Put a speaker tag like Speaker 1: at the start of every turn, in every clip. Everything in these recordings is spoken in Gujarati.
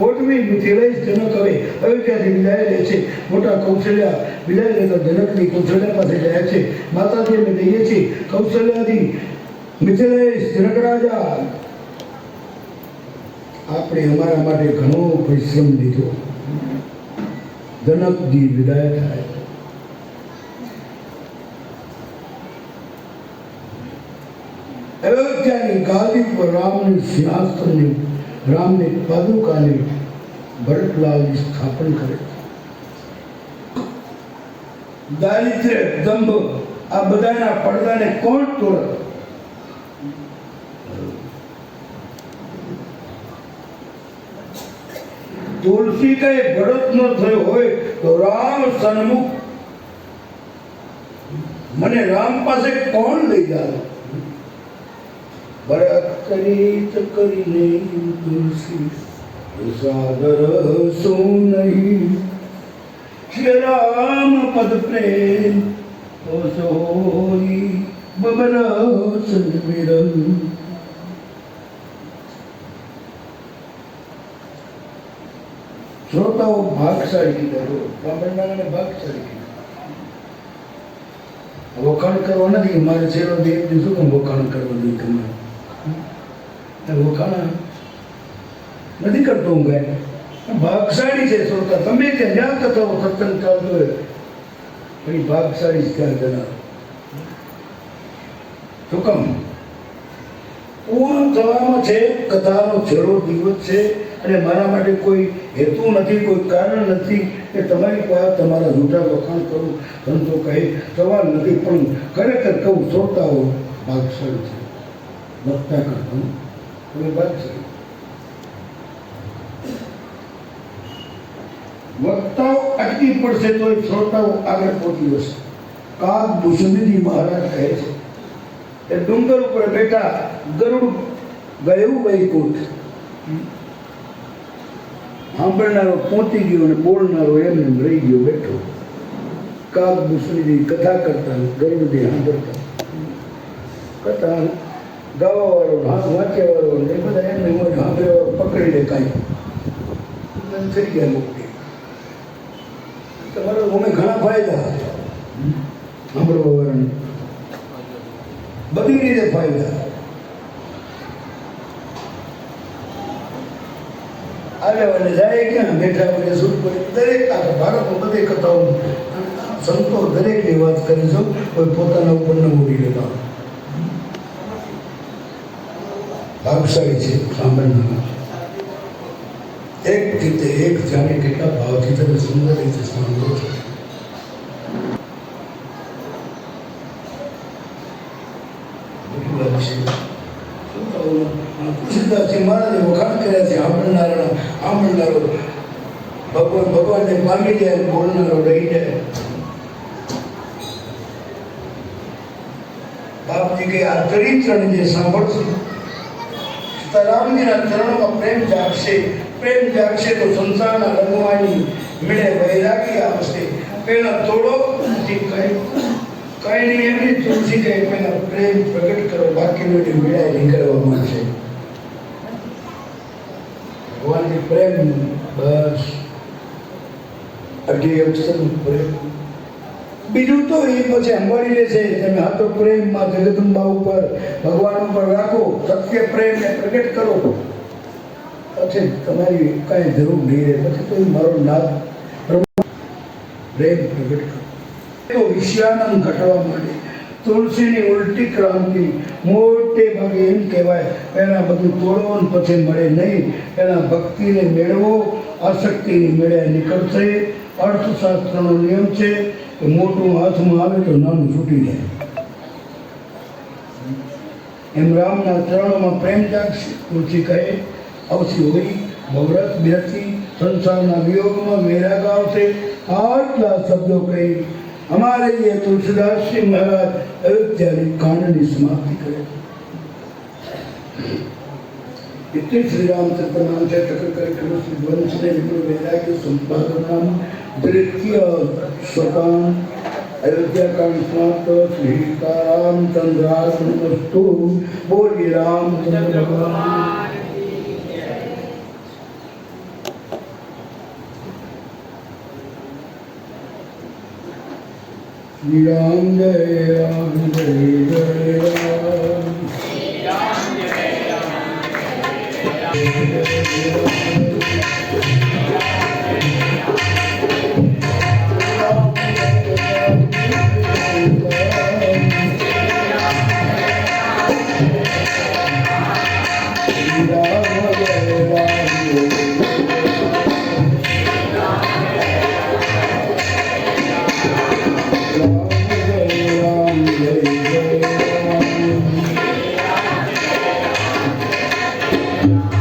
Speaker 1: ઓટવી મિથિલેશ જનક હવે અયોધ્યાથી વિદાય લે છે મોટા કૌશલ્યા વિદાય લેતા જનકની કૌશલ્યા પાસે જાય છે માતાજી અમે દઈએ છીએ કૌશલ્યાથી મિથિલેશ જનક રાજા આપણે અમારા માટે ઘણો પરિશ્રમ લીધો જનકજી વિદાય થાય અયોધ્યાની ગાદી પર રામની સિંહાસનની રામની પાદુકાની ભરતલાલની સ્થાપન કરે. દારિદ્ર્ય, દંભ, આ બધાના પડદાને કોણ તોડે? તુલસી કઈ ભરત ન થયો હોય તો રામ સન્મુખ. મને રામ પાસે કોણ લઈ જાય? ભરત કરી તો કરીને તુલસી સાગર શું નહીં શ્રી રામ પદ પ્રેમ તો સોઈ બબરસ વિરલ શ્રોતાઓ ભાગશાળી કીધા બ્રાહ્મણને ભાગશાળી કીધા વખાણ કરવા નથી મારે છેલ્લો દેવ શું કેમ વખાણ કરવા નહીં તમારે એ નથી કરતો હું કાંઈ. ભાગશાળી છે શ્રોતા તમે ત્યાં જ્યાં કથાઓ સત્સંગ ચાલતો હોય. પણ ભાગશાળી જ ત્યાં જણાવો તો કમ. પૂર્ણ થવાનો છે, કથાનો છેલ્લો દિવસ છે, અને મારા માટે કોઈ હેતુ નથી, કોઈ કારણ નથી કે તમારી પાસે તમારા જૂઠા વખાણ કરું, ધંધો કહે, સવાલ નથી. પણ ખરેખર કહું શ્રોતાઓ ભાગશાળી છે. વક્તા કરતા ભાગશાળી વક્તાઓ અટકી પડશે તો એ શ્રોતાઓ આગળ પહોંચી જશે. કાગ ભૂષણજી મહારાજ કહે છે એ ડુંગર ઉપર બેઠા ગરુડ ગયું વૈકુંઠ. સાંભળનારો પહોંચી ગયો અને બોલનારો એમને એમ રહી ગયો બેઠો. કાગ ભૂષણજી કથા કરતા ગરુડજી સાંભળતા કથા ગાવા વાળો હાથ વાંચ્યા વાળો ને બધા એમને મોજ સાંભળ્યા પકડી લે કાંઈ. થઈ ગયા મોકલી તમારો અમે ઘણા ફાયદા સાંભળવા વાળાને. બધી રીતે ફાયદા. આવ્યા જાય ક્યાં? બેઠા હોય શું કરે? દરેક આખા ભારતમાં બધે કથાઓ. સંતો દરેકની વાત કરી છું, કોઈ પોતાના ઉપર ન મૂકી લેતા ભાગશાળી છે સાંભળનારા એક રીતે એક જાણે કેટલા ભાવથી તમે સુંદર રીતે સાંભળો છો મોટી વાત છે તુલસીદાસજી મહારાજે વખાણ કર્યા છે સાંભળનારા સાંભળનારો ભગવાન ભગવાનને પામી જાય અને બોલનારો રહી જાય બાપજી કે આ ચરિત્રને જે સાંભળશે સીતારામજીના ચરણોમાં પ્રેમ જાગશે પ્રેમ જાગશે તો સંસારના રંગવાની મેળે વૈરાગી આવશે પેલા તોડો પછી કઈ કઈ નહીં એમની તુલસી કે પેલા પ્રેમ પ્રગટ કરો બાકીનું એની મેળા નીકળવા માંડશે ભગવાનની પ્રેમ બસ અઢી અક્ષરનું પ્રેમ બીજું તો એ પછી સંભાળી લેશે તમે આ પ્રેમમાં જગદંબા ઉપર ભગવાન ઉપર રાખો, સત્ય પ્રેમને પ્રગટ કરો. પછી તમારી કાંઈ જરૂર નહીં રહે, પછી તો મારો નાદ પ્રેમ પ્રગટ કરો. એવો વિષયાનંદ ઘટવા માંડે. તુલસીની ઉલટી ક્રાંતિ, મોટે ભાગે એમ કહેવાય, એના બધું તોડવો પછી મળે નહીં. એના ભક્તિને મેળવો આસક્તિની મેળે નીકળશે. અર્થશાસ્ત્રનો નિયમ છે કે મોટું હાથમાં આવે તો નાનું છૂટી જાય એમ રામના ચરણોમાં પ્રેમ જાગશે તુલસી કહે અવશ્ય હોય બહુરત બેસી સંસારના વિયોગમાં વૈરાગ આવશે આટલા શબ્દો કહી અમારે જે તુલસીદાસજી મહારાજ અયોધ્યાની કાંડની સમાપ્તિ કરે इतने श्री रामचंद्र नाम से टकर कर कृष्ण वंश ने विपुल वैराग्य संपादनाम द्वितीय स्वतम अयोध्या कांड समाप्त श्री सीताराम चंद्रास्तु बोलिए रामचंद्र भगवान। श्री राम जय राम जय जय राम श्री राम जय राम, जय जय राम। Yeah.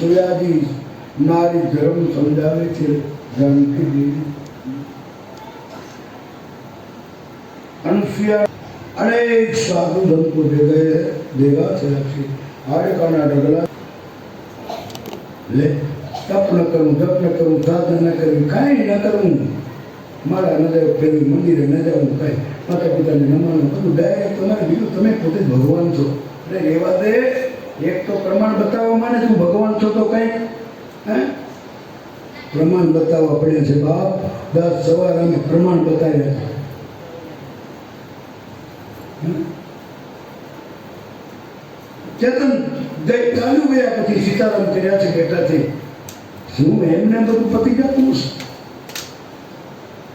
Speaker 1: સુયાજી નારી ધર્મ સમજાવે છે જાનકી દેવી અનુસુયા અનેક સાધુ સંતો ભેગા ભેગા થયા છે. હાડકાના ડગલા. લે, તપ ન કરું, જપ ન કરું સાધન ન કરવી કાંઈ ન કરવું મારા નજર ફેરવી મંદિરે ન જવું કાંઈ. માતા પિતાને નમવાનું બધું ડાયરેક્ટ તમારે બીજું તમે પોતે ભગવાન છો. એટલે એવા દે એક તો પ્રમાણ બતાવવા માને તું ભગવાન છો તો કંઈક હે પ્રમાણ બતાવવા પડે છે બાપ દસ સવારે અમે પ્રમાણ બતાવ્યા છે હે? ચેતન દઈ ચાલુ ગયા પછી સીતારામ કર્યા છે બેટાથી શું એમને બધું પતી જતું છે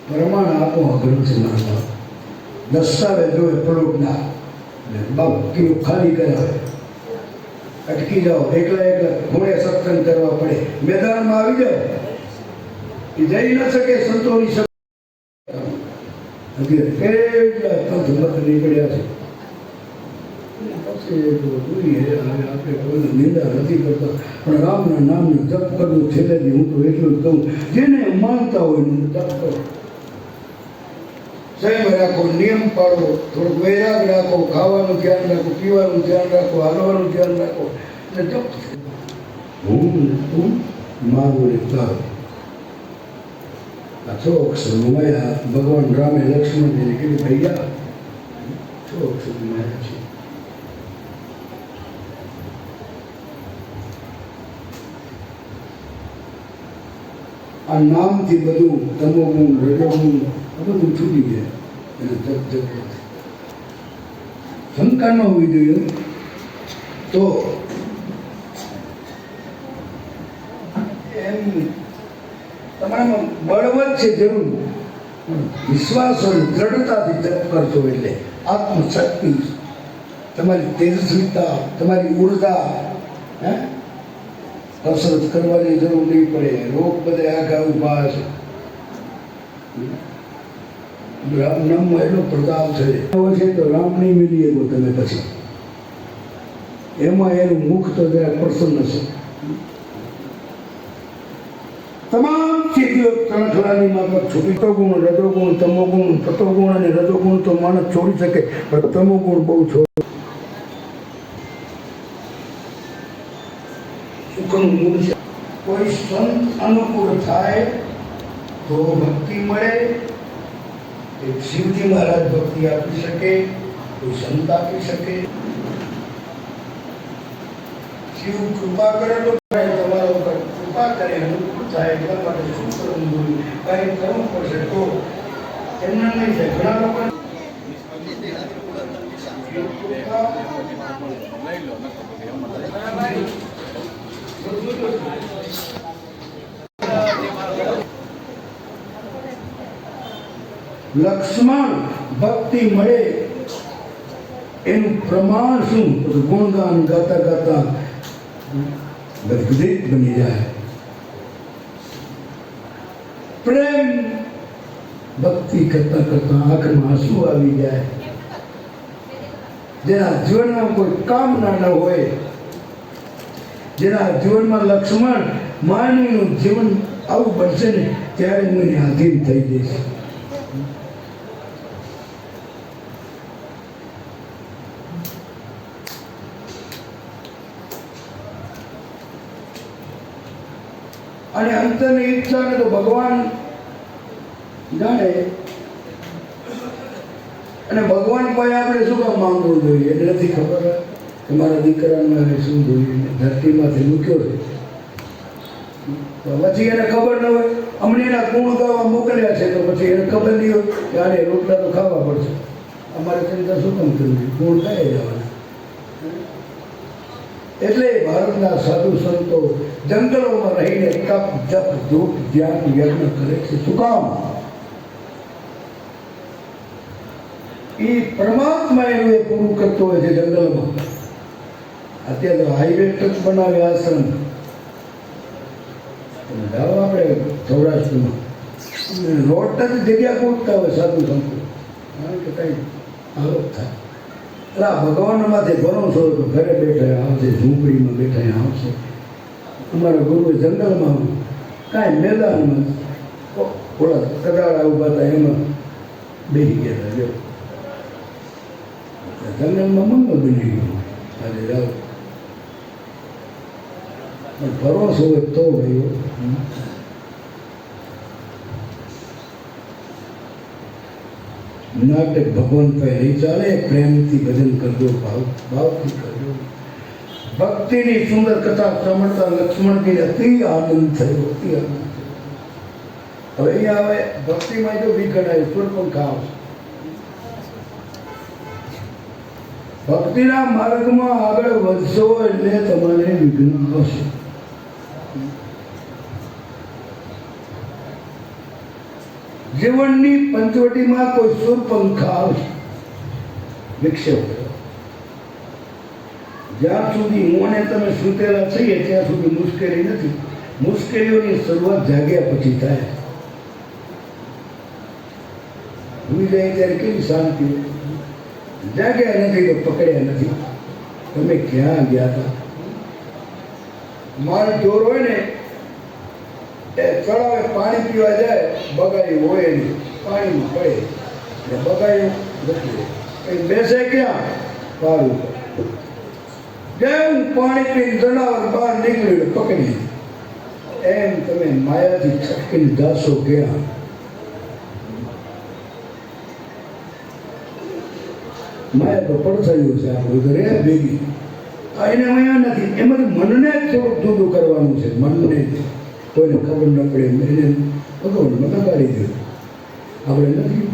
Speaker 1: પ્રમાણ આપો અઘરું છે મારા બાપ દસ્તાવેજ જોવે પલોટના બાપ કિલો ખાલી કરાવે અટકી જાઓ. એકલા એકલા ઘોડે સત્સંગ કરવા પડે. મેદાનમાં આવી જાઓ. એ જઈ ન શકે સંતોની શકે કેટલા પંથ નીકળ્યા છે. પછી જોઈએ હવે નિંદા નથી કરતા. પણ રામના નામનું જપ કરવું છે હું તો એટલું જ કહું. જેને માનતા હોય તપ કરો. સંયમ રાખો નિયમ પાળો થોડુંક વૈરાગ રાખો ખાવાનું ધ્યાન રાખો પીવાનું ધ્યાન રાખો હાલવાનું ધ્યાન રાખો અને જપ હું ને તું મારું ને તારું આ છ અક્ષર માયા ભગવાન રામે લક્ષ્મણજીને કીધું ભૈયા છ અક્ષર માયા છે આ નામથી બધું તમોગુણ રજોગુણ આ બધું છૂટી જાય જપ શંકા ન હોવી જોઈએ તો એમ તમારામાં બળવત છે જરૂર. વિશ્વાસ અને દ્રઢતાથી જપ કરશો એટલે આત્મશક્તિ તમારી તેજસ્વીતા, તમારી ઊર્જા, હે? કસરત કરવાની જરૂર નહીં પડે. રોગ બધે આઘા ઊભા છે રામ નામનો એટલો પ્રતાપ થયો છે તો રામ નહીં મિલી તમે પછી. એમાં એનું મુખ તો જરાક પ્રસન્ન છે. તમામ ચીજો ત્રણખલાની માફક છૂટી. ગુણ રજોગુણ, તમોગુણ, તત્વગુણ અને રજોગુણ તો માણસ છોડી શકે, પણ તમોગુણ બહુ છોડ સુખનું મૂળ છે. કોઈ સંત અનુકૂળ થાય તો ભક્તિ મળે એક શિવજી મહારાજ ભક્તિ આપી શકે કોઈ સંત આપી શકે શિવ કૃપા કરે તો તમારા ઉપર કૃપા કરે અનુકૂળ થાય એટલા માટે શું કરવું જોઈએ કાંઈ કરવું પડશે તો એમને નહીં થાય ઘણા લોકો લઈ લો લક્ષ્મણ ભક્તિ મળે એનું પ્રમાણ શું ગુણગાન ગાતા ગાતા ગદગદિત બની જાય પ્રેમ ભક્તિ કરતા કરતા આંખમાં આંસુ આવી જાય જેના જીવનમાં કોઈ કામના ન હોય જેના જીવનમાં લક્ષ્મણ માનવીનું જીવન આવું બનશે ને ત્યારે હું એને આધીન થઈ જઈશ અને અંતરની ઈચ્છાને તો ભગવાન જાણે. અને ભગવાન પાસે આપણે શું કામ માંગવું જોઈએ? એટલે નથી ખબર. કે મારા દીકરાને શું જોઈએ? ધરતીમાંથી મૂક્યો છે. પછી એને ખબર ન હોય. અમને એના ગુણ ગાવા મોકલ્યા છે તો પછી એને ખબર નહીં હોય કે આને રોટલા તો ખાવા પડશે. અમારે ચિંતા શું કામ કરવું? ગુણ ગાઈ જવાના. એટલે ભારતના સાધુ સંતો જંગલોમાં રહીને તપ જપ ધૂપ ધ્યાન યજ્ઞ કરે છે શું કામ એ પરમાત્મા એનું એ પૂરું કરતો હોય છે જંગલમાં અત્યારે તો હાઈવે ટચ બનાવે આશ્રમ તમે જાઓ આપણે સૌરાષ્ટ્રમાં રોડ ટચ જગ્યા પૂરતા હોય સાધુ સંતો કારણ કે કંઈ આવક થાય એટલે આ ભગવાનમાંથી હોય તો ઘરે બેઠા આવશે ઝૂંપડીમાં બેઠા આવશે. અમારા ગુરુ જંગલમાં કાંઈ મેદાનમાં ઓલા કદાળા ઊભા હતા, એમાં બેસી ગયા હતા, જો. જંગલમાં મંગળ બની ગયું. આજે જાઓ પણ ભરોસો હોય તો ભાઈ નાટક ભગવાન પાસે નહીં ચાલે, પ્રેમથી ભજન કરજો, ભાવ ભાવથી કરજો. ભક્તિની સુંદર કથા સાંભળતા લક્ષ્મણજી અતિ આનંદ થયો, અતિ આનંદ હવે અહીંયા આવે, ભક્તિમાં જો વિઘન આવ્યું પણ આવશે ભક્તિના માર્ગમાં આગળ વધશો એટલે તમારે વિઘ્ન આવશે. જીવનની પંચવટીમાં કોઈ સૂરપંખા આવશે. વિક્ષેપ જ્યાં સુધી હું અને તમે સૂતેલા છીએ, ત્યાં સુધી મુશ્કેલી નથી. મુશ્કેલીઓની શરૂઆત જાગ્યા પછી થાય. ભૂલી જાય ત્યારે કેવી શાંતિ જાગ્યા નથી તો પકડ્યા નથી. તમે ક્યાં ગયા હતા? માલ ચોર હોય ને એ તળાવે પાણી પીવા જાય બગાયું હોય નહીં. પાણીમાં પડે એટલે બગાયું નથી. એ બેસે ક્યાં? પાર ઉપર. જેમ પાણી પીને જનાવર બહાર નીકળ્યું પકડી. એમ તમે માયાથી છટકીને જાશો ગયા માયા તો પડછાયું છે આપણું ઘરે ભેગી. એને માયા નથી. એમાં મનને થોડુંક જુદું કરવાનું છે. મનને. કોઈને ખબર ન પડે એને ભગવાનમાં લગાડી દીધું આપણે નથી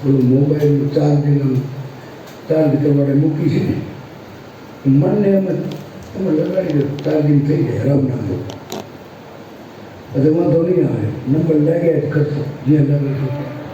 Speaker 1: પેલું મોબાઈલ ચાર્જિંગ ચાર્જ કરવા માટે મૂકી છે મનને અમે તમે લગાડી દો ચાર્જિંગ થઈ જાય રામ નામ લો પછી વાંધો નહીં આવે, નંબર લાગ્યા જ કરશો, જ્યાં લાગે છે